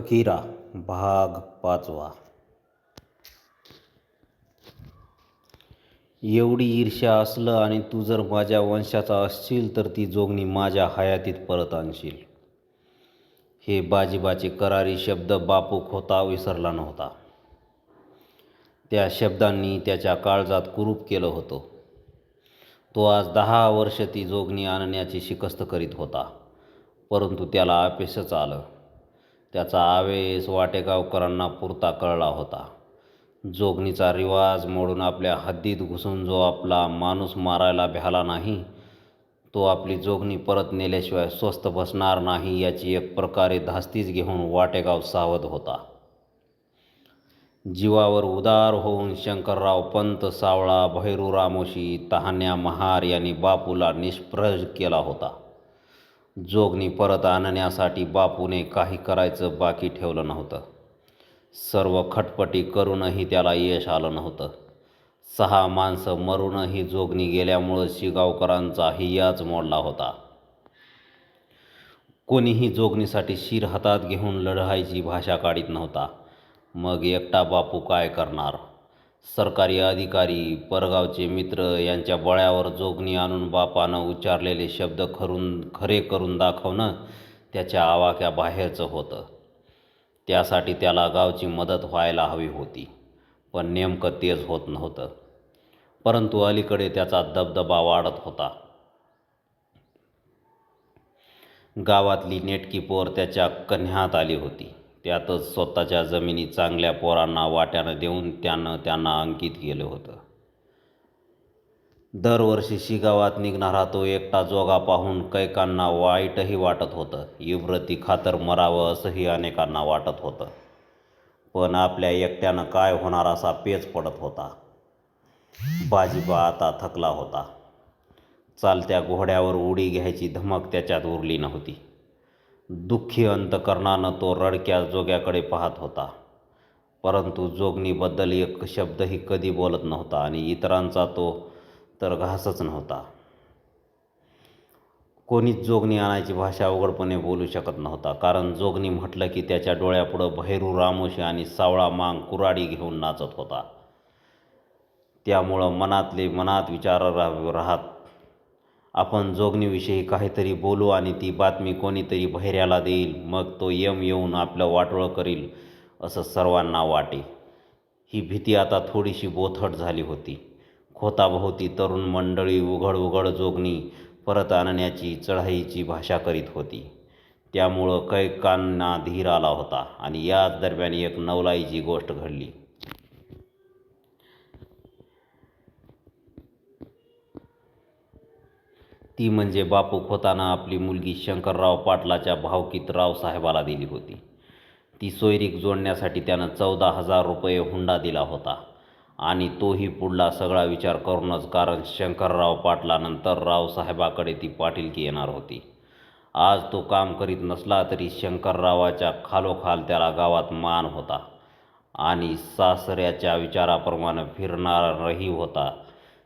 फकीरा भाग पाचवा. एवढी ईर्ष्या असलं आणि तू जर माझ्या वंशाचा असशील तर ती जोगणी माझ्या हयातीत परत आणशील. हे बाजीबाचे करारी शब्द बापू खोता विसरला नव्हता. त्या शब्दांनी त्याच्या काळजात कुरूप केलं होतं. तो आज दहा वर्ष ती जोगणी आणण्याची शिकस्त करीत होता परंतु त्याला अपयशच आलं. त्याचा आवेश वाटेगावकरांना पुरता कळला होता. जोगणीचा रिवाज मोडून आपल्या हद्दीत घुसून जो आपला माणूस मारायला भ्याला नाही तो आपली जोगणी परत नेल्याशिवाय स्वस्त बसणार नाही याची एक प्रकारे धास्तीच घेऊन वाटेगाव सावध होता. जीवावर उदार होऊन शंकरराव पंत सावळा भैरू रामोशी तहान्या महार यांनी बापूला निष्प्रज केला होता. जोगणी परत आणण्यासाठी बापूने काही करायचं बाकी ठेवलं नव्हतं. सर्व खटपटी करूनही त्याला यश आलं नव्हतं. सहा माणसं मरूनही जोगणी गेल्यामुळं शिगावकरांचाही याच मोडला होता. कोणीही जोगणीसाठी शिर हातात घेऊन लढायची भाषा काढीत नव्हता. मग एकटा बापू काय करणार? सरकारी अधिकारी परगावचे मित्र यांच्या बळ्यावर जोगणी आणून बापानं उच्चारलेले शब्द खरून खरे करून दाखवणं त्याच्या आवाक्याबाहेरचं होतं. त्यासाठी त्याला गावची मदत व्हायला हवी होती पण नेमकं तेच होत नव्हतं. परंतु अलीकडे त्याचा दबदबा वाढत होता. गावातली नेटकी पोर त्याच्या कन्ह्यात आली होती. त्यातच स्वतःच्या जमिनी चांगल्या पोरांना वाट्यानं देऊन त्यानं त्यांना अंकित केलं होतं. दरवर्षी शिगावात निघणारा तो एकटा जोगा पाहून कैकांना वाईटही वाटत होतं. इव्रती खातर मरावं असंही अनेकांना वाटत होतं. पण आपल्या एकट्यानं काय होणार असा पेच पडत होता. बाजीबा आता थकला होता. चालत्या घोड्यावर उडी घ्यायची धमक त्याच्यात उरली नव्हती. दुःखी अंतकरणानं तो रडक्या जोग्याकडे पाहत होता. परंतु जोगणीबद्दल एक शब्दही कधी बोलत नव्हता आणि इतरांचा तो तर घासच नव्हता. कोणीच जोगणी आणायची भाषा अवघडपणे बोलू शकत नव्हता कारण जोगणी म्हटलं की त्याच्या डोळ्यापुढं भैरू रामोशी आणि सावळा मांग कुराडी घेऊन नाचत होता. त्यामुळं मनातले मनात विचार राहत आपण जोगणीविषयी काहीतरी बोलू आणि ती बातमी कोणीतरी बहिऱ्याला देईल मग तो यम येऊन आपलं वाटोळं करील असं सर्वांना वाटे. ही भीती आता थोडीशी बोथट झाली होती. खोताभोवती तरुण मंडळी उघड उघड जोगणी परत आणण्याची चढाईची भाषा करीत होती. त्यामुळं कैकांना धीर आला होता आणि याच दरम्यान एक नवलाईची गोष्ट घडली. ती म्हणजे बापू खोताना आपली मुलगी शंकरराव पाटलाच्या भावकीत रावसाहेबाला दिली होती. ती सोयरीक जोडण्यासाठी त्यानं चौदा हजार रुपये हुंडा दिला होता आणि तोही पुढला सगळा विचार करूनच कारण शंकरराव पाटलानंतर रावसाहेबाकडे ती पाटीलकी येणार होती. आज तो काम करीत नसला तरी शंकररावाच्या खालोखाल त्याला गावात मान होता आणि सासऱ्याच्या विचाराप्रमाणे फिरणारही होता.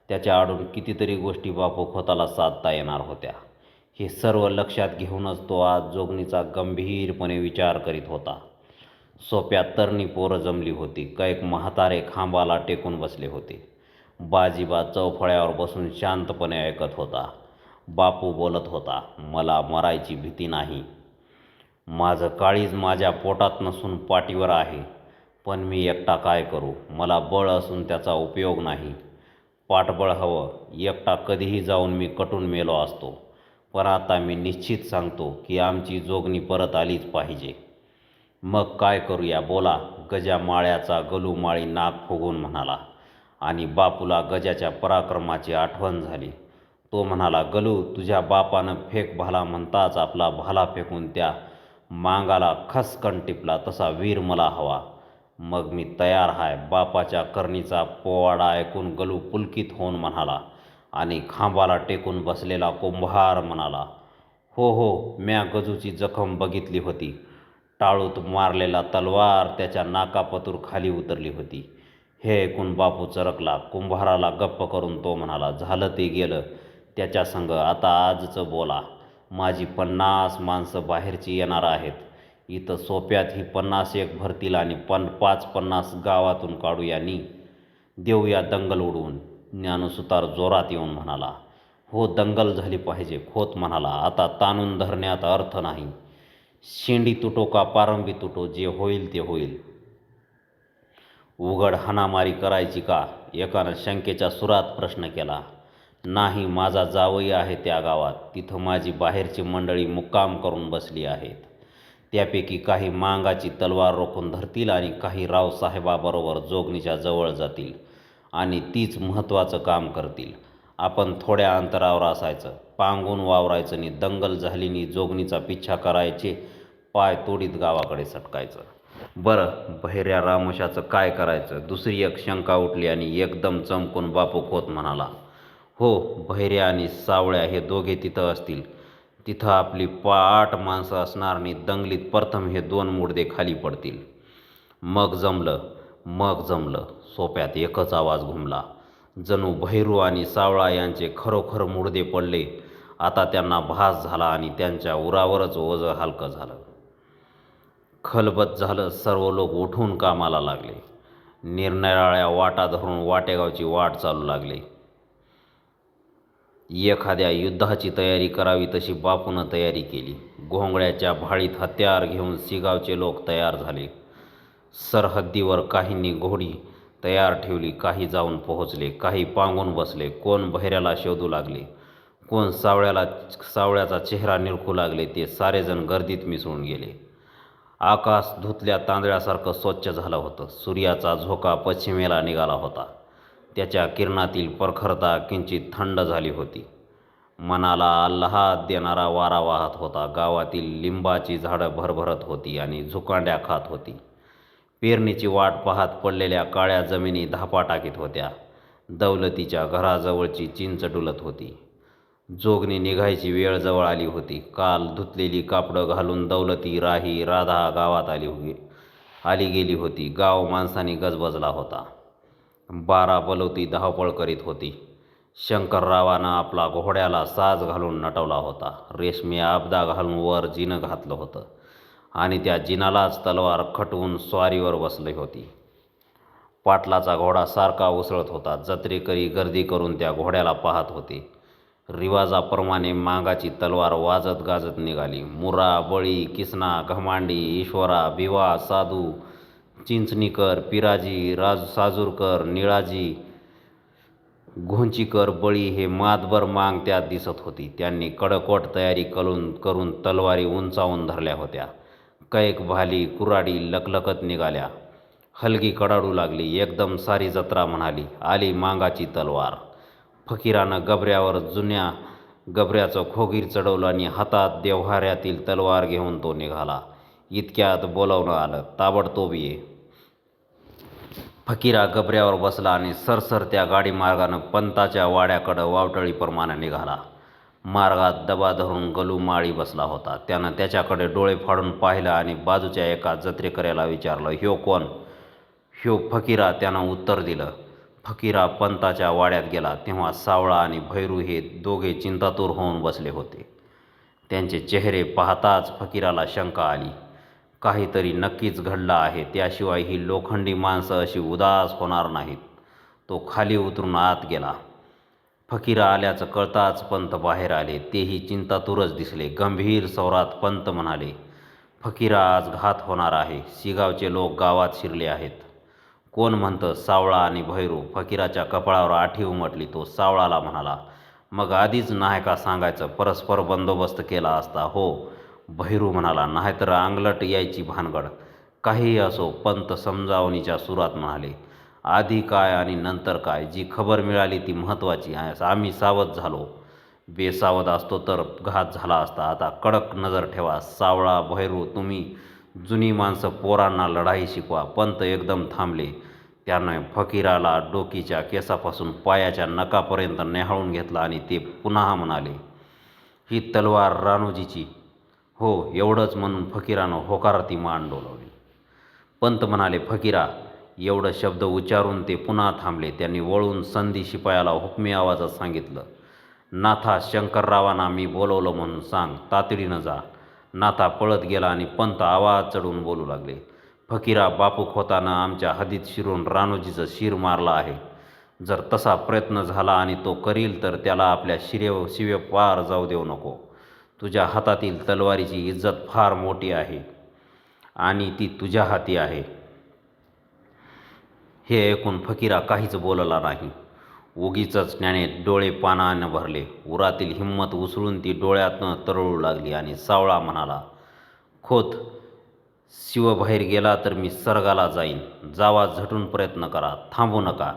त्याच्या आडून कितीतरी गोष्टी बापू खोताला साधता येणार होत्या. हे सर्व लक्षात घेऊनच तो आज जोगणीचा गंभीरपणे विचार करीत होता. सोप्या तरणी पोरं जमली होती. कैक म्हातारे खांबाला टेकून बसले होते. बाजीबा चौफळ्यावर बसून शांतपणे ऐकत होता. बापू बोलत होता मला मरायची भीती नाही. माझं काळीज माझ्या पोटात नसून पाठीवर आहे. पण मी एकटा काय करू? मला बळ असून त्याचा उपयोग नाही. पाठबळ हवं. एकटा कधीही जाऊन मी कटून मेलो असतो. पण आता मी निश्चित सांगतो की आमची जोगणी परत आलीच पाहिजे. मग काय करूया? बोला. गजा माळ्याचा गलू माळी नाक फुगून म्हणाला. आणि बापूला गजाच्या पराक्रमाची आठवण झाली. तो म्हणाला गलू तुझ्या बापानं फेक भाला म्हणताच आपला भाला फेकून त्या मांगाला खसकन टिपला तसा वीर मला हवा. मग मी तयार आहे बापाच्या करणीचा पोवाडा ऐकून गलू पुलकित होऊन म्हणाला आणि खांबाला टेकून बसलेला कुंभार म्हणाला हो हो म्या गजूची जखम बघितली होती. टाळूत मारलेला तलवार त्याच्या नाकापतूर खाली उतरली होती. हे ऐकून बापू चरकला कुंभाराला गप्प करून तो म्हणाला झालं ते गेलं. त्याच्या संग आता आजचं बोला. माझी पन्नास माणसं बाहेरची येणार आहेत. इथं सोप्यात ही पन्नास एक भरतील आणि पन पाच पन्नास गावातून काढू यांनी देऊया दंगल उडवून. ज्ञानसुतार जोरात येऊन म्हणाला हो दंगल झाली पाहिजे खोत म्हणाला. आता ताणून धरण्यात अर्थ नाही. शेंडी तुटो का पारंबी तुटो जे होईल ते होईल. उघड हाणामारी करायची का? एकानं शंकेच्या सुरात प्रश्न केला नाही माझा जावई आहे त्या गावात. तिथं माझी बाहेरची मंडळी मुक्काम करून बसली आहेत. त्यापैकी काही मांगाची तलवार रोखून धरतील आणि काही रावसाहेबाबरोबर जोगणीच्या जवळ जातील आणि तीच महत्त्वाचं काम करतील. आपण थोड्या अंतरावर असायचं. पांगून वावरायचं नि दंगल झाली नि जोगणीचा पिच्छा करायचे पाय तोडीत गावाकडे सटकायचं. बरं बहिऱ्या रामोशाचं काय करायचं? दुसरी एक शंका उठली आणि एकदम चमकून बापू खोत म्हणाला हो बहिऱ्या आणि सावळ्या हे दोघे तिथं असतील. तिथं आपली पाठ माणसं असणार आणि दंगलीत प्रथम हे दोन मुडदे खाली पडतील. मग जमलं मग जमलं. सोप्यात एकच आवाज घुमला. जणू भैरू आणि सावळा यांचे खरोखर मुडदे पडले. आता त्यांना भास झाला आणि त्यांच्या उरावरच ओझं हलकं झालं. खलबत झालं सर्व लोक उठून कामाला लागले. निरनिराळ्या वाटा धरून वाटेगावची वाट चालू लागली. एखाद्या युद्धाची तयारी करावी तशी बापूनं तयारी केली. घोंगड्याच्या भाळीत हत्यार घेऊन सिगावचे लोक तयार झाले. सरहद्दीवर काहींनी घोडी तयार ठेवली काही जाऊन पोहोचले काही पांगून बसले. कोण बहिऱ्याला शोधू लागले? कोण सावळ्याला सावळ्याचा चेहरा निरखू लागले? ते सारेजण गर्दीत मिसळून गेले. आकाश धुतल्या तांदळासारखं स्वच्छ झालं होतं. सूर्याचा झोका पश्चिमेला निघाला होता. त्याच्या किरणातील प्रखरता किंचित थंड झाली होती. मनाला आल्हाद देणारा वारा वाहत होता. गावातील लिंबाची झाडं भरभरत होती आणि झुकांड्या खात होती. पेरणीची वाट पाहत पडलेल्या काळ्या जमिनी धापा टाकीत होत्या. दौलतीच्या घराजवळची चिंच डुलत होती. जोगणी निघायची वेळ जवळ आली होती. काल धुतलेली कापडं घालून दौलती राही राधा गावात आली होती आली गेली होती. गाव माणसाने गजबजला होता. बारा बलवती धावपळ करीत होती. शंकररावानं आपला घोड्याला साज घालून नटवला होता. रेशमी आपदा घालून वर जिनं घातलं होतं आणि त्या जिनालाच तलवार खटवून स्वारीवर बसली होती. पाटलाचा घोडा सारखा उसळत होता. जत्रेकरी गर्दी करून त्या घोड्याला पाहत होते. रिवाजाप्रमाणे मागाची तलवार वाजत गाजत निघाली. मुरा बळी किसना घमांडी ईश्वरा भिवा साधू चिंचणीकर पिराजी राज साजूरकर निळाजी घोंचीकर बळी हे मातभर मांग त्यात दिसत होती. त्यांनी कडकोट तयारी करून करून तलवारी उंचावून धरल्या होत्या. कैक भाली कुराडी लकलकत निघाल्या. हलगी कडाडू लागली. एकदम सारी जत्रा म्हणाली. आली मांगाची तलवार. फकीरानं गबऱ्यावर जुन्या गबऱ्याचं खोगीर चढवलं आणि हातात देव्हाऱ्यातील तलवार घेऊन तो निघाला. इतक्यात बोलावणं आलं. ताबडतोब ये. फकीरा गबऱ्यावर बसला आणि सरसर त्या गाडीमार्गानं पंताच्या वाड्याकडं वावटळीप्रमाणे निघाला. मार्गात दबा धरून गलू माळी बसला होता. त्यानं त्याच्याकडे डोळे फाडून पाहिलं आणि बाजूच्या एका जत्रेकऱ्याला विचारलं ह्यो कोण? ह्यो फकीरा त्यानं उत्तर दिलं. फकीरा पंताच्या वाड्यात गेला. तेव्हा सावळा आणि भैरू हे दोघे चिंतातूर होऊन बसले होते. त्यांचे चेहरे पाहताच फकीराला शंका आली. काहीतरी नक्कीच घडलं आहे. त्याशिवाय ही लोखंडी माणसं अशी उदास होणार नाहीत. तो खाली उतरून आत गेला. फकीर आल्याचं कळताच पंत बाहेर आले. तेही चिंतातूरच दिसले. गंभीर स्वरात पंत म्हणाले फकीरा आज घात होणार आहे. शिगावचे लोक गावात शिरले आहेत. कोण म्हणतं सावळा आणि भैरू फकीराच्या कपाळावर आठी उमटली. तो सावळाला म्हणाला मग आधीच नायका सांगायचं परस्पर बंदोबस्त केला असता. हो भैरू म्हणाला नाहीतर अंगलट यायची भानगड. काहीही असो पंत समजावणीच्या सुरात म्हणाले. आधी काय आणि नंतर काय? जी खबर मिळाली ती महत्त्वाची आहे. आम्ही सावध झालो. बेसावध असतो तर घात झाला असता. आता कडक नजर ठेवा. सावळा भैरू तुम्ही जुनी माणसं पोरांना लढाई शिकवा. पंत एकदम थांबले. त्यानं फकीराला डोकीच्या केसापासून पायाच्या नकापर्यंत नेहाळून घेतला आणि ते पुन्हा म्हणाले ही तलवार राणूजीची हो एवढंच म्हणून फकीरानं होकाराती मान डोलवली पंत म्हणाले फकीरा एवढं शब्द उच्चारून ते पुन्हा थांबले त्यांनी वळून संधी शिपायाला हुकमी आवाजात सांगितलं नाथा शंकररावांना मी बोलवलं म्हणून सांग तातडीनं जा नाथा पळत गेला आणि पंत आवाज चढून बोलू लागले फकीरा बापू खोतानं आमच्या हद्दीत शिरून रानोजीचं शिर मारलं आहे. जर तसा प्रयत्न झाला आणि तो करील तर त्याला आपल्या शिरे शिवे पार जाऊ देऊ नको. तुझ्या हातातील तलवारीची इज्जत फार मोठी आहे आणि ती तुझ्या हाती आहे. हे ऐकून फकीरा काहीच बोलला नाही. उगीच ज्ञाने डोळे पानानं भरले. उरातील हिंमत उसळून ती डोळ्यातनं तरळू लागली आणि सावळा म्हणाला खोत शिवबाहेर गेला तर मी सर्गाला जाईन. जावा झटून प्रयत्न करा. थांबू नका.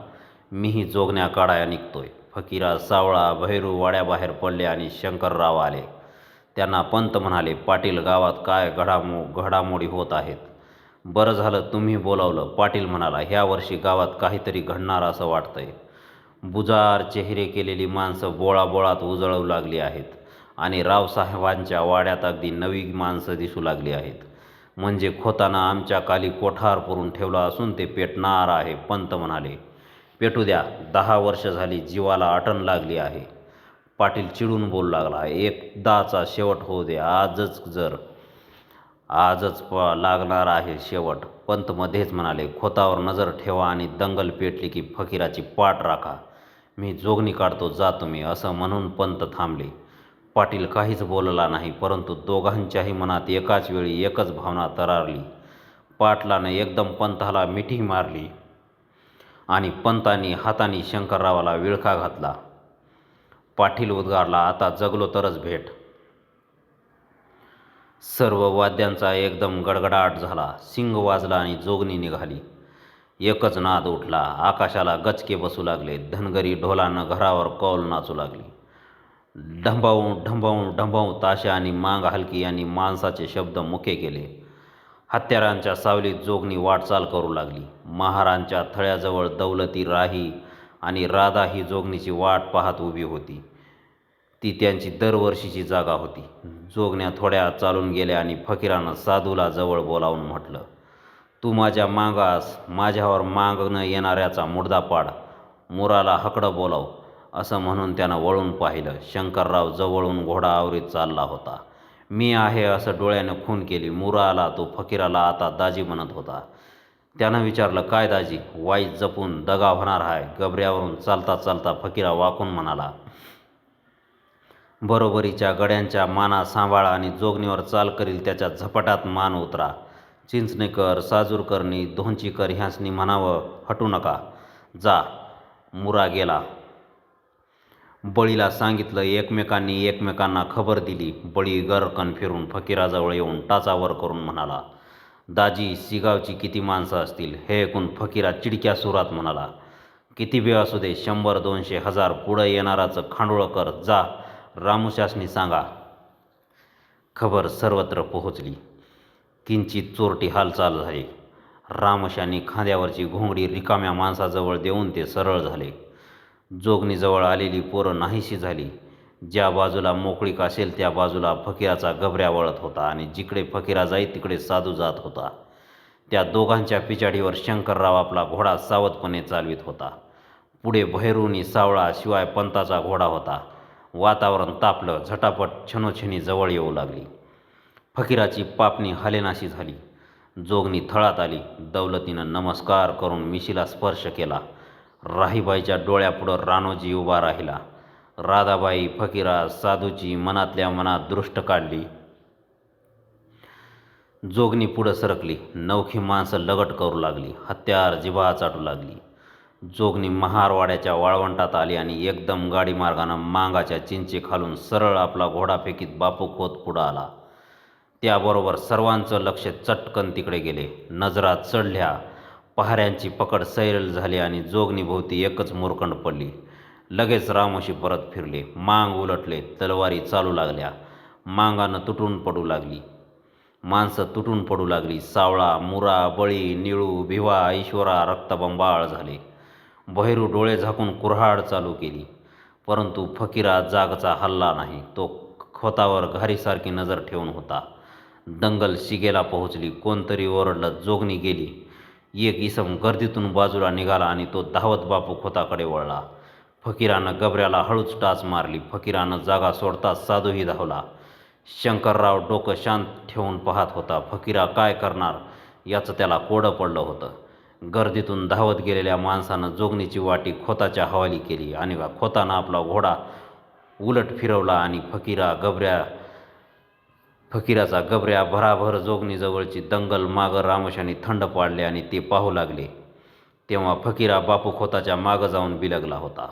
मीही जोगण्या काढाया निघतोय. फकीरा सावळा भैरू वाड्याबाहेर पडले आणि शंकरराव आले. त्यांना पंत म्हणाले पाटील गावात काय घडामो घडामोडी होत आहेत? बरं झालं तुम्ही बोलावलं. पाटील म्हणाला ह्या वर्षी गावात काहीतरी घडणार असं वाटतंय. बुजार चेहरे केलेली माणसं बोळाबोळात उजळू लागली आहेत आणि रावसाहेबांच्या वाड्यात अगदी नवी माणसं दिसू लागली आहेत. म्हणजे खोताना आमच्या काली कोठार पुरून ठेवला असून ते पेटणार आहे पंत म्हणाले. पेटू द्या. दहा वर्ष झाली जीवाला अटण लागली आहे. पाटील चिडून बोलू लागला एकदाचा शेवट होऊ दे आजच जर आजच प लागणार आहे शेवट. पंत मध्येच म्हणाले खोतावर नजर ठेवा आणि दंगल पेटली की फकीराची पाठ राखा. मी जोगणी काढतो जा तुम्ही असं म्हणून पंत थांबले. पाटील काहीच बोलला नाही परंतु दोघांच्याही मनात एकाच वेळी एकच भावना तरारली. पाटलानं एकदम पंताला मिठी मारली आणि पंतांनी हाताने शंकररावाला विळखा घातला. पाटील उद्गारला आता जगलो तरच भेट. सर्व वाद्यांचा एकदम गडगडाट झाला. सिंग वाजला आणि जोगणी निघाली. एकच नाद उठला. आकाशाला गचके बसू लागले. धनगरी ढोलानं घरावर कौल नाचू लागली. ढंबाऊ ढंबाऊ ढंबाऊ ताशा आणि मांग हलकी आणि माणसाचे शब्द मुके केले. हत्यारांच्या सावलीत जोगणी वाटचाल करू लागली. महारांच्या थळ्याजवळ दौलती राही आणि राधा ही जोगणीची वाट पाहत उभी होती. ती त्यांची दरवर्षीची जागा होती. जोगण्या थोड्या चालून गेल्या आणि फकीरानं साधूला जवळ बोलावून म्हटलं तू माझ्या मागास माझ्यावर मागणं येणाऱ्याचा मुडदा पाड मुराला हकडं बोलाव असं म्हणून त्यानं वळून पाहिलं. शंकरराव जवळून घोडा आवरीत चालला होता. मी आहे असं डोळ्यानं खून केली. मुराला तो फकीराला आता दाजी म्हणत होता. त्यानं विचारलं काय दाजी वाईज जपून दगा होणार आहे गबऱ्यावरून चालता चालता फकीरा वाकून म्हणाला. बरोबरीच्या गड्यांच्या माना सांभाळा आणि जोगणीवर चाल करील त्याच्या झपाटात मान उतरा. चिंचणेकर साजूरकरनी धोंचीकर ह्यासनी म्हणावं हटू नका. जा. मुरा गेला. बळीला सांगितलं एकमेकांनी एकमेकांना खबर दिली. बळी गरकन फिरून फकीराजवळ येऊन टाचावर करून म्हणाला दाजी सिगावची किती माणसं असतील? हे ऐकून फकीरा चिडक्या सुरात म्हणाला किती वेळ असू दे शंभर दोनशे हजार पुढं येणाराचं खांडोळं कर जा रामूशासनी सांगा. खबर सर्वत्र पोहोचली. किंचित चोरटी हालचाल झाली. रामशानी खांद्यावरची घोंगडी रिकाम्या माणसाजवळ देऊन ते सरळ झाले. जोगणीजवळ आलेली पोरं नाहीशी झाली. ज्या बाजूला मोकळीक असेल त्या बाजूला फकीराचा गबऱ्या वळत होता आणि जिकडे फकीरा जाई तिकडे साधू जात होता. त्या दोघांच्या पिछाडीवर शंकरराव आपला घोडा सावधपणे चालवित होता. पुढे भैरूनी सावळा शिवाय पंताचा घोडा होता. वातावरण तापलं झटापट छनोछनी जवळ येऊ लागली. फकीराची पापणी हलेनाशी झाली. जोगणी थळात आली. दौलतीनं नमस्कार करून मिशीला स्पर्श केला. राहीबाईच्या डोळ्यापुढं रानोजी उभा राहिला. राधाबाई फकीरा साधूची मनातल्या मनात दृष्ट काढली. जोगणी पुढं सरकली. नवखी माणसं लगट करू लागली. हत्यार जिभा चाटू लागली. जोगणी महारवाड्याच्या वाळवंटात आली आणि एकदम गाडी मार्गानं मांगाच्या चिंचे खालून सरळ आपला घोडा फेकीत बापू खोत पुढं आला. त्याबरोबर सर्वांचं लक्ष चटकन तिकडे गेले. नजरा चढल्या. पहाऱ्यांची पकड सैल झाली आणि जोगणीभोवती एकच मुरकंड पडली. लगेच रामोशी परत फिरले. मांग उलटले तलवारी चालू लागल्या. मांगानं तुटून पडू लागली. माणसं तुटून पडू लागली. सावळा मुरा बळी निळू भिवा ईश्वरा रक्तबंबाळ झाले. बहिरू डोळे झाकून कुऱ्हाड चालू केली. परंतु फकीरा जागचा हल्ला नाही. तो खोतावर घारीसारखी नजर ठेवून होता. दंगल शिगेला पोहोचली. कोणतरी ओरडलं जोगणी गेली. एक इसम गर्दीतून बाजूला निघाला आणि तो धावत बापू खोताकडे वळला. फकीरानं गबऱ्याला हळूच टाच मारली. फकीरानं जागा सोडताच साधूही धावला. शंकरराव डोकं शांत ठेवून पाहत होता फकीरा काय करणार? याचं त्याला कोडं पडलं होतं. गर्दीतून धावत गेलेल्या माणसानं जोगणीची वाटी खोताच्या हवाली केली आणि खोतानं आपला घोडा उलट फिरवला आणि फकीरा गबऱ्या फकीराचा गबऱ्या भराभर जोगणीजवळची दंगल मागं रामशानी थंड पाडले आणि ते पाहू लागले. तेव्हा फकीरा बापू खोताच्या मागं जाऊन बिलगला होता.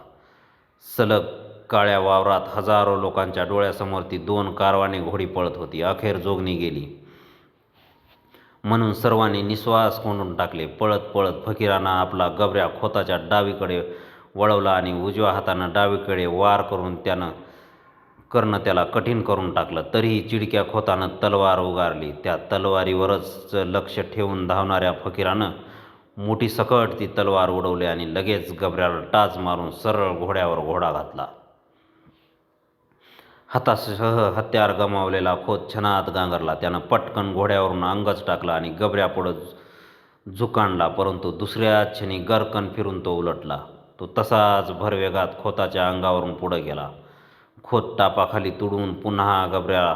सलग काळ्या वावरात हजारो लोकांच्या डोळ्यासमोर ती दोन कारवाने घोडी पळत होती. अखेर जोगणी गेली. म्हणून सर्वांनी निश्वास कोंडून टाकले. पळत पळत फकीरानं आपला गबऱ्या खोताच्या डावीकडे वळवला आणि उजव्या हातानं डावीकडे वार करून त्यानं करणं त्याला कठीण करून टाकलं. तरीही चिडक्या खोतानं तलवार उगारली. त्या तलवारीवरच लक्ष ठेवून धावणाऱ्या फकीरानं मोठी सकट ती तलवार उडवली आणि लगेच गबऱ्याला टाच मारून सरळ घोड्यावर घोडा घातला. हातासह हत्यार गमावलेला खोत छनात गांगरला. त्यानं पटकन घोड्यावरून अंगच टाकला आणि गबऱ्यापुढं झुकाणला परंतु दुसऱ्या क्षणी गरकन फिरून तो उलटला. तो तसाच भरवेगात खोताच्या अंगावरून पुढं गेला. खोत टापाखाली तुडून पुन्हा गबऱ्या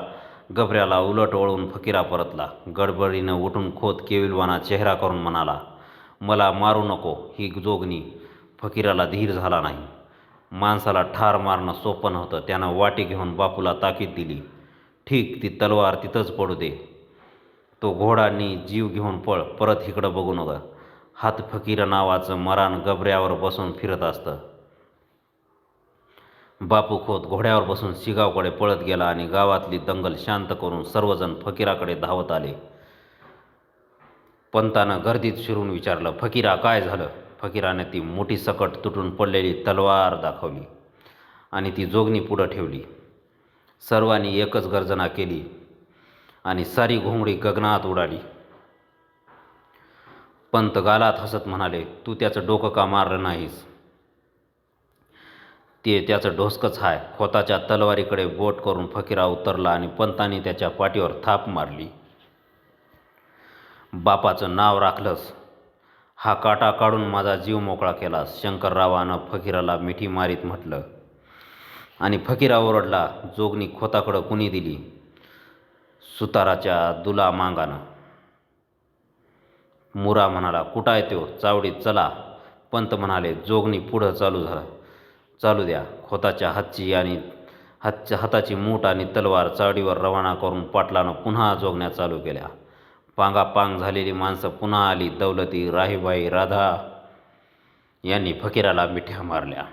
गबऱ्याला उलट वळून फकीरा परतला. गडबडीनं उठून खोत केविलवाना चेहरा करून म्हणाला मला मारू नको ही जोगणी फकीराला धीर झाला नाही. माणसाला ठार मारणं सोपं नव्हतं. त्यानं वाटी घेऊन बापूला ताकीद दिली. ठीक ती तलवार तिथंच पडू दे. तो घोडानी जीव घेऊन पळ परत इकडं बघू नका. हात फकीर नावाचं मरान गबऱ्यावर बसून फिरत असतं. बापू खोत घोड्यावर बसून शिगावकडे पळत गेला आणि गावातली दंगल शांत करून सर्वजण फकीराकडे धावत आले. पंतानं गर्दीत शिरून विचारलं फकीरा काय झालं? फकीराने ती मोठी सकट तुटून पडलेली तलवार दाखवली आणि ती जोगणी पुढं ठेवली. सर्वांनी एकच गर्जना केली आणि सारी घोंगडी गगनात उडाली. पंत गालात हसत म्हणाले तू त्याचं डोकं का मारलं नाहीस? ते त्याचं ढोसकच हाय. खोताच्या तलवारीकडे बोट करून फकीरा उतरला आणि पंतांनी त्याच्या पाठीवर थाप मारली. बापाचं नाव राखलंस. हा काटा काढून माझा जीव मोकळा केलास शंकररावानं फकीराला मिठी मारीत म्हटलं. आणि फकीरा ओरडला जोगणी खोताकडं कुणी दिली? सुताराच्या दुला मांगानं. मुरा म्हणाला कुठं आहे तो चावडीत चला. पंत म्हणाले जोगणी पुढं चालू झाला. चालू द्या. खोताच्या हातची आणि हातच्या हाताची मूठ आणि तलवार चावडीवर रवाना करून पाटलानं पुन्हा जोगण्या चालू केल्या. पांगापांग झालेली माणसं पुन्हा आली. दौलती राहीबाई राधा यांनी फकीराला मिठ्या मारल्या.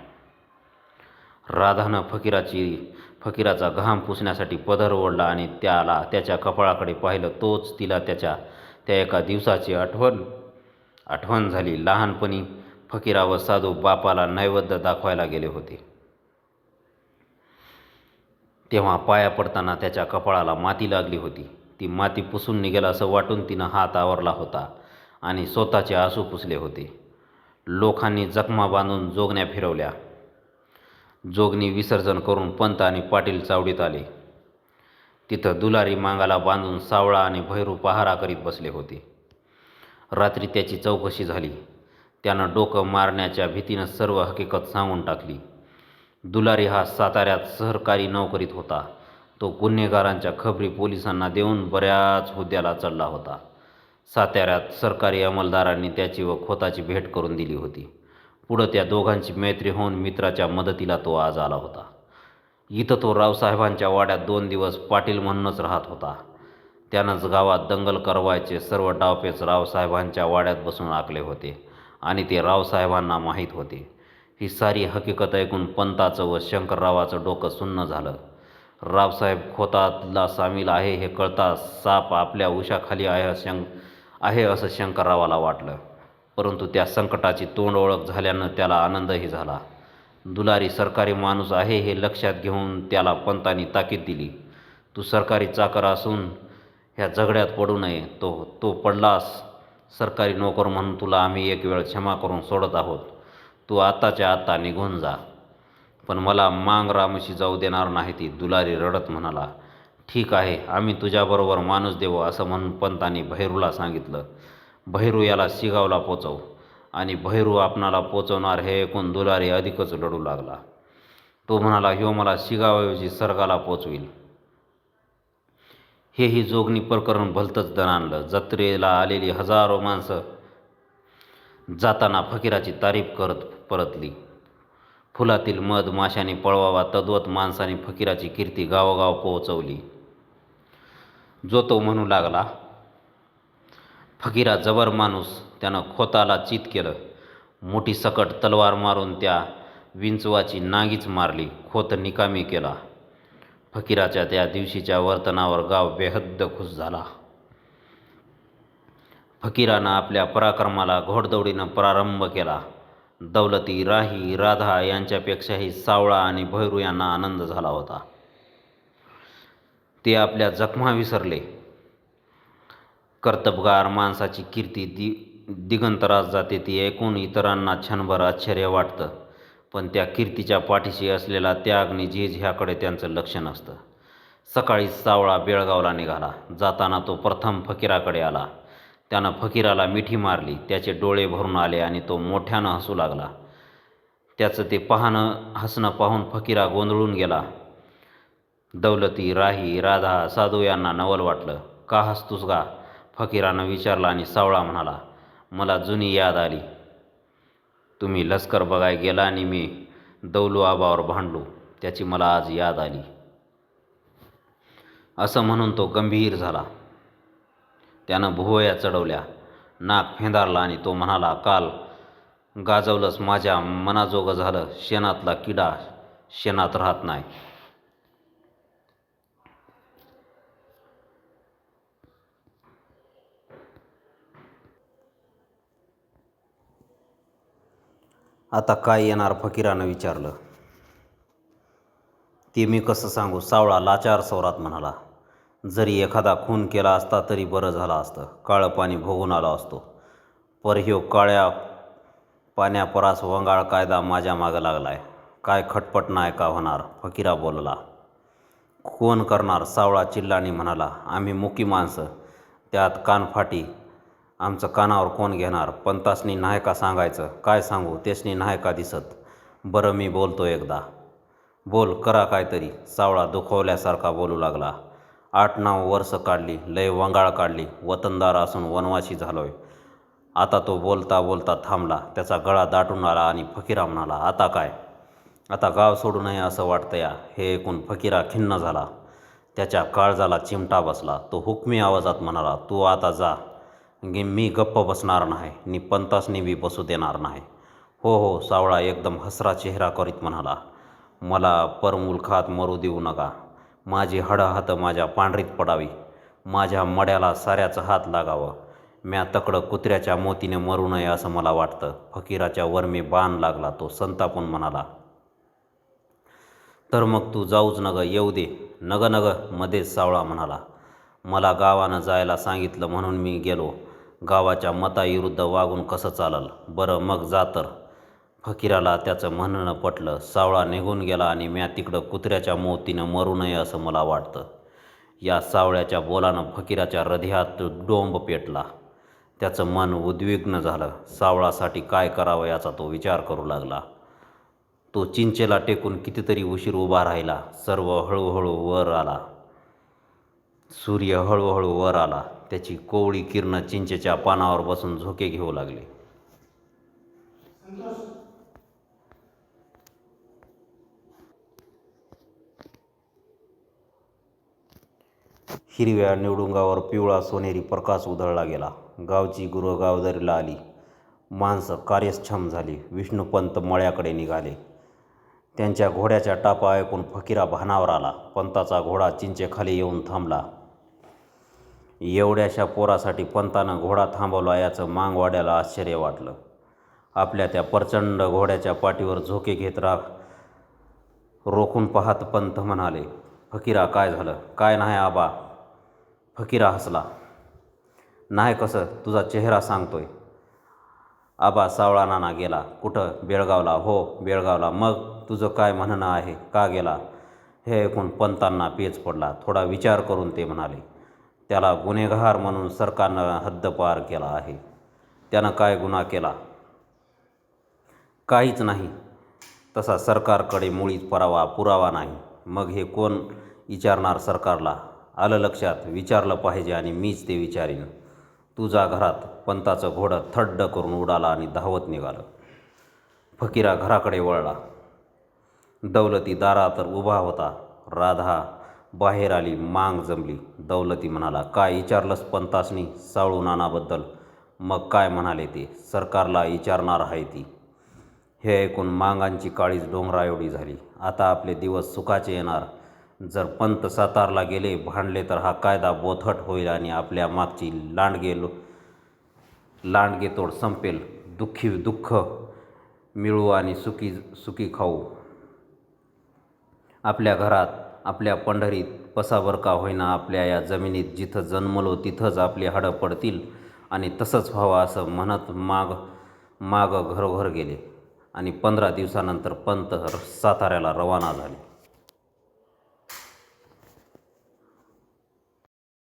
राधानं फकीराची फकीराचा घाम पुसण्यासाठी पदर ओढला आणि त्याला त्याच्या कपाळाकडे पाहिलं. तोच तिला त्याच्या त्या एका दिवसाची आठवण आठवण झाली. लहानपणी फकीरा व साधू बापाला नैवेद्य दाखवायला गेले होते. तेव्हा पाया पडताना त्याच्या कपाळाला माती लागली होती. ती माती पुसून निघेल असं वाटून तिनं हात आवरला होता आणि स्वतःचे आसू पुसले होते. लोकांनी जखमा बांधून जोगण्या फिरवल्या. जोगणी विसर्जन करून पंत आणि पाटील चावडीत आले. तिथं दुलारी मांगाला बांधून सावळा आणि भैरू पहारा करीत बसले होते. रात्री त्याची चौकशी झाली. त्यानं डोकं मारण्याच्या भीतीनं सर्व हकीकत सांगून टाकली. दुलारी हा साताऱ्यात सहकारी नोकरीत होता. तो गुन्हेगारांच्या खबरी पोलिसांना देऊन बऱ्याच हुद्द्याला चढला होता. साताऱ्यात सरकारी अंमलदारांनी त्याची व खोताची भेट करून दिली होती. पुढं त्या दोघांची मैत्री होऊन मित्राच्या मदतीला तो आज आला होता. इथं तो रावसाहेबांच्या वाड्यात दोन दिवस पाटील म्हणूनच राहत होता. त्यानंच गावात दंगल करवायचे सर्व डावपेच रावसाहेबांच्या वाड्यात बसून आखले होते आणि ते रावसाहेबांना माहीत होते. ही सारी हकीकत ऐकून पंताचं व शंकररावाचं डोकं सुन्न झालं. रावसाहेब खोतातला सामील आहे हे कळता साप आपल्या उशाखाली आहे शंक आहे असं शंकररावाला वाटलं. परंतु त्या संकटाची तोंड ओळख झाल्यानं त्याला आनंदही झाला. दुलारी सरकारी माणूस आहे हे लक्षात घेऊन त्याला पंतांनी ताकीद दिली. तू सरकारी चाकर असून ह्या झगड्यात पडू नये तो तो पडलास. सरकारी नोकर म्हणून तुला आम्ही एक वेळ क्षमा करून सोडत आहोत. तू आत्ताच्या आत्ता निघून जा. पण मला मांग रामशी जाऊ देणार नाही ती दुलारी रडत म्हणाला. ठीक आहे आम्ही तुझ्याबरोबर माणूस देऊ असं म्हणून पंतांनी भैरूला सांगितलं. भैरू याला शिगावला पोचव. आणि भैरू आपणाला पोचवणार हे ऐकून दुलारी अधिकच लढू लागला. तो म्हणाला ह्यो मला शिगावाऐवजी सर्गाला पोचवील हेही जोगणी प्रकरण भलतंच दण आणलं. जत्रेला आलेली हजारो माणसं जाताना फकीराची तारीफ करत परतली. फुलातील मध माशाने पळवावा तद्वत माणसाने फकीराची कीर्ती गावोगाव पोहोचवली. जो तो म्हणू लागला फकीरा जबर माणूस त्यानं खोताला चित केलं. मोठी सकट तलवार मारून त्या विंचवाची नागीच मारली खोत निकामी केला. फकीराच्या त्या दिवशीच्या वर्तनावर गाव बेहद्द खुश झाला. फकीरानं आपल्या पराक्रमाला घोडदौडीनं प्रारंभ केला. दौलती राही राधा यांच्यापेक्षाही सावळा आणि भैरू यांना आनंद झाला होता. ते आपल्या जखमा विसरले. कर्तबगार माणसाची कीर्ती दि दिगंतरास जाते ती ऐकून इतरांना क्षणभर आश्चर्य वाटतं. पण त्या कीर्तीच्या पाठीशी असलेला त्याग आणि झीज ह्याकडे त्यांचं लक्ष नसतं. सकाळी सावळा बेळगावला निघाला. जाताना तो प्रथम फकीराकडे आला. त्यानं फकीराला मिठी मारली त्याचे डोळे भरून आले आणि तो मोठ्यानं हसू लागला. त्याचं ते पाहणं हसणं पाहून फकीरा गोंधळून गेला. दौलती राही राधा साधू यांना नवल वाटलं. का हसतूस का फकीरानं विचारलं आणि सावळा म्हणाला मला जुनी याद आली. तुम्ही लष्कर बघाय गेला आणि मी दौलू आबावर भांडलो. त्याची मला आज याद आली. असं म्हणून तो गंभीर झाला. त्यानं भुवया चढवल्या. नाक फेंदारला आणि तो म्हणाला काल गाजवलंच माझ्या मनाजोगं झालं. शेणातला किडा शेणात राहत नाही. आता काय येणार फकीरानं विचारलं. ते मी कसं सांगू? सावळा लाचार स्वरात म्हणाला. जरी एखादा खून केला असता तरी बरं झालं असतं. काळं पाणी भोगून आलो असतो. पर ह्यो काळ्या पाण्यापरास वंगाळ कायदा माझ्या मागं लागलाय. काय खटपट नाही का होणार? फकीरा बोलला. कोण करणार? सावळा चिल्लानी म्हणाला. आम्ही मुकी माणसं. त्यात कानफाटी आमचं कानावर कोण घेणार? पंतासनी नाही का सांगायचं? काय सांगू? तेसनी नाही का दिसत? बरं मी बोलतो एकदा. बोल करा काहीतरी. सावळा दुखवल्यासारखा बोलू लागला. आठ नऊ वर्ष काढली लय वंगाळ काढली वतनदार असून वनवासी झालोय. आता तो बोलता बोलता थांबला त्याचा गळा दाटून आला आणि फकीरा म्हणाला आता काय? आता गाव सोडू नये असं वाटतं या. हे ऐकून फकीरा खिन्न झाला. त्याच्या काळजाला चिमटा बसला. तो हुकमी आवाजात म्हणाला तू आता जा. गे मी गप्प बसणार नाही. नी पंतासनी बी बसू देणार नाही. हो हो सावळा एकदम हसरा चेहरा करीत म्हणाला. मला परमुलखात मरू देऊ नका. माझी हडा हात माझ्या पांढरीत पडावी. माझ्या मड्याला साऱ्याचं हात लागावं. म्या तकडं कुत्र्याच्या मोतीने मरू नये असं मला वाटतं. फकीराच्या वरमी बाण लागला तो संतापून म्हणाला तर मग तू जाऊच नग येऊ दे. नग नग मध्येच सावळा म्हणाला. मला गावानं जायला सांगितलं म्हणून मी गेलो. गावाच्या मताविरुद्ध वागून कसं चालल? बरं मग जा तर. फकीराला त्याचं म्हणणं पटलं. सावळा निघून गेला आणि म्या तिकडं कुत्र्याच्या मोतीनं मरू नये असं मला वाटतं. या सावळ्याच्या बोलानं फकीराच्या हृदयात डोंब पेटला. त्याचं मन उद्विग्न झालं. सावळासाठी काय करावं याचा तो विचार करू लागला. तो चिंचेला टेकून कितीतरी उशीर उभा राहिला. सर्व हळूहळू वर आला. सूर्य हळूहळू वर आला. त्याची कोवळी किरणं चिंचेच्या पानावर बसून झोके घेऊ लागले. हिरव्या निवडुंगावर पिवळा सोनेरी प्रकाश उधळला गेला. गावची गुरं आली. माणसं कार्यक्षम झाली. विष्णुपंत मळ्याकडे निघाले. त्यांच्या घोड्याच्या टापा ऐकून फकीरा भानावर आला. पंताचा घोडा चिंचेखाली येऊन थांबला. एवढ्याशा पोरासाठी पंतानं घोडा थांबवला याचं मांगवाड्याला आश्चर्य वाटलं. आपल्या त्या प्रचंड घोड्याच्या पाठीवर झोके घेत राख रोखून पाहत पंत म्हणाले फकीरा काय झालं? काय नाही आबा? फकीरा हसला. नाही कसं तुझा चेहरा सांगतोय. आबा सावळा नाना गेला. कुठं? बेळगावला. हो बेळगावला. मग तुझं काय म्हणणं आहे? का गेला? हे ऐकून पंतांना पेच पडला. थोडा विचार करून ते म्हणाले त्याला गुन्हेगार म्हणून सरकारनं हद्दपार केला आहे. त्यानं काय गुन्हा केला? काहीच नाही. तसा सरकारकडे मुळीच परावा पुरावा नाही. मग हे कोण विचारणार सरकारला? आलं लक्षात विचारलं पाहिजे आणि मीच ते विचारीन. तुझ्या घरात पंताचं घोडं थड्ड करून उडाला आणि धावत निघालं. फकीरा घराकडे वळला. दौलती दारात उभा होता. राधा बाहेर आली मांग जमली. दौलती म्हणाला काय विचारलंस पंतासनी साळू नानाबद्दल? मग काय म्हणाले ते? सरकारला विचारणार आहे ती. हे ऐकून मांगांची काळीच डोंगरा एवढी झाली. आता आपले दिवस सुखाचे येणार. जर पंत सातारला गेले भांडले तर हा कायदा बोथट होईल आणि आपल्या मागची लांडगे लो लांडगेतोड संपेल. दुःखी दुःख मिळू आणि सुखी सुखी खाऊ. आपल्या घरात आपल्या पंढरीत पसावर का होईना आपल्या या जमिनीत जिथं जन्मलो तिथंच आपली हाडं पडतील आणि तसंच व्हावं असं म्हणत माग माग घरोघर गेले आणि पंधरा दिवसानंतर पंत साताऱ्याला रवाना झाले.